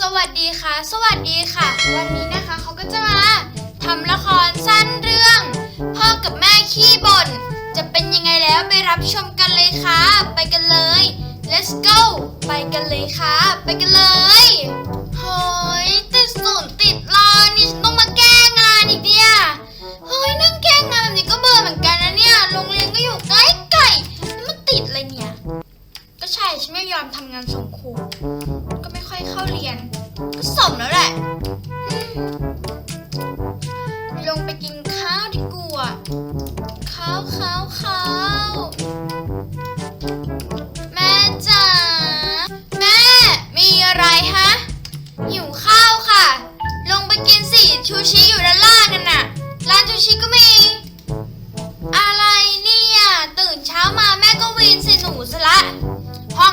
สวัสดีค่ะ สวัสดีค่ะ วันนี้นะคะเขาก็จะมาทำละครสั้นเรื่อง พ่อกับแม่ขี้บ่นจะเป็นยังไงแล้วไปรับชมกันเลยค่ะ ไปกันเลย let's go ไปกันเลยค่ะ ไปกันเลยเฮ้ยติดศูนย์ติดรอนี่ฉันต้องมาแก้งานอีกเนี่ยเฮ้ยนั่งแก้งานแบบนี้ก็เบื่อเหมือนกันนะเนี่ยโรงเรียนก็อยู่ใกล้ๆแล้วมันติดอะไรเนี่ย ก็ใช่ฉันไม่ยอมทำงานส่งครู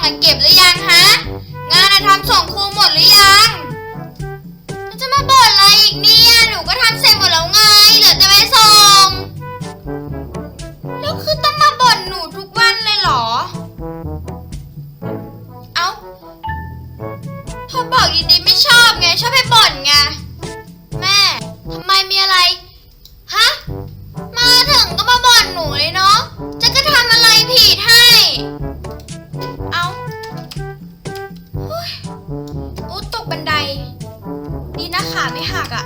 ห้องอะเก็บหรือยังฮะ งานอะทำส่งครูหมดหรือยังจะมาบ่นอะไรอีกเนี่ย หนูก็ทำเสร็จหมดแล้วไง เหลือแต่ไม่ส่ง แล้วคือต้องมาบ่นหนูทุกวันเลยเหรอ เอ้า พอบอกดีๆไม่ชอบไง ชอบให้บ่นไง หักอะ่ะ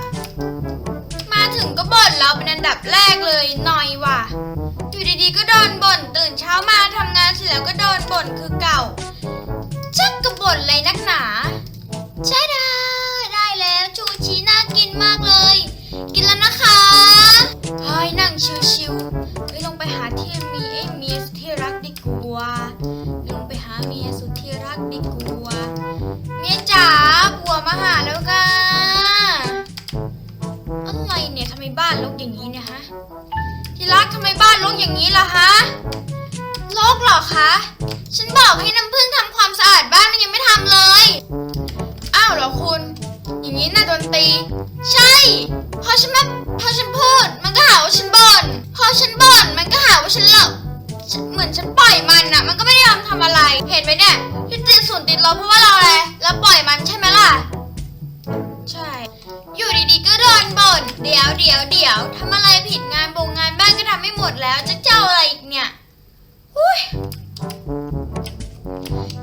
มาถึงก็บ่นเราเป็นอันดับแรกเลยหน่อยว่ะ อยู่ดีๆก็โดนบ่นตื่นเช้ามาทำงานเสร็จแล้วก็โดนบ่นคือเก่าชักกระบ่นเลยนักหนา ใช่ได้ได้แล้วชูชีน่ากินมากเลย กินแล้วนะคะเฮ้ยนั่งชิวๆเฮ้ยลงไปหาที่มีไอ้เมียส อย่างนี้เนี่ยฮะที่รักทำไมบ้านรกอย่างนี้ล่ะฮะรกเหรอคะ ฉันบอกให้น้ำพึ่งทำความสะอาดบ้านมันยังไม่ทำเลย อ้าวเหรอคุณ อย่างนี้น่าโดนตี ใช่ พอฉันมาพอฉันพูด มันก็หาว่าฉันบ่น พอฉันบ่นมันก็หาว่าฉันหลบฉันเหมือนฉันปล่อยมันอะมันก็ไม่ได้ยอมทำอะไร เห็นไหมเนี่ยที่ติดส่วนติดลบเพราะว่าเราอะไรแล้วปล่อยมันใช่ไหมล่ะ ใช่ อยู่ดีๆก็โดนบ่น เดี๋ยวเดี๋ยวเดี๋ยวทำอะไร ดแล้วจะเจ้าอะไรอีกเนี่ยหุ้ย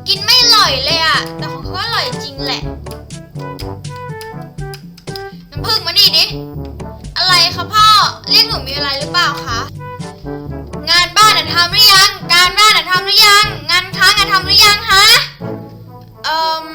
กินไม่อร่อยเลยอะแต่ของเขาอร่อยจริงแหละ น้ำผึ้งมานี่ดิ อะไรคะพ่อ เรียกหนูมีอะไรหรือเปล่าคะ งานบ้านอะทำหรือยัง การบ้านอะทำหรือยัง งานค้างอะทำหรือยังฮะ เอ่ม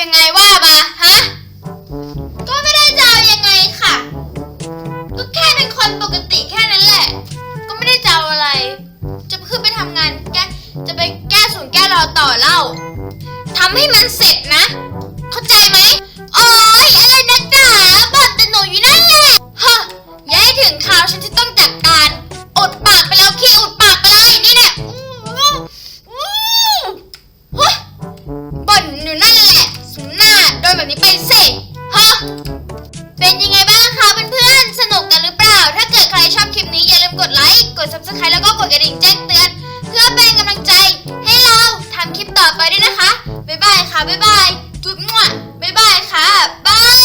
ยังไงว่ามาฮะ ก็ไม่ได้จะเอายังไงค่ะ ก็แค่เป็นคนปกติแค่นั้นแหละ ก็ไม่ได้จะเอาอะไร จะขึ้นไปทำงานแก้จะไปแก้สวนแก้รอต่อเล่าทำให้มันเสร็จนะ เข้าใจไหม เป็นยังไงบ้างคะเพื่อนๆ สนุกกันหรือเปล่า ถ้าเกิดใครชอบคลิปนี้อย่าลืมกดไลค์ กด subscribe แล้วก็กดกระดิ่งแจ้งเตือน เพื่อเป็นกำลังใจให้เราทำคลิปต่อไปด้วยนะคะ บ๊ายบายค่ะ บ๊ายบายจุ๊บมั่วบ๊ายบายค่ะบ๊าย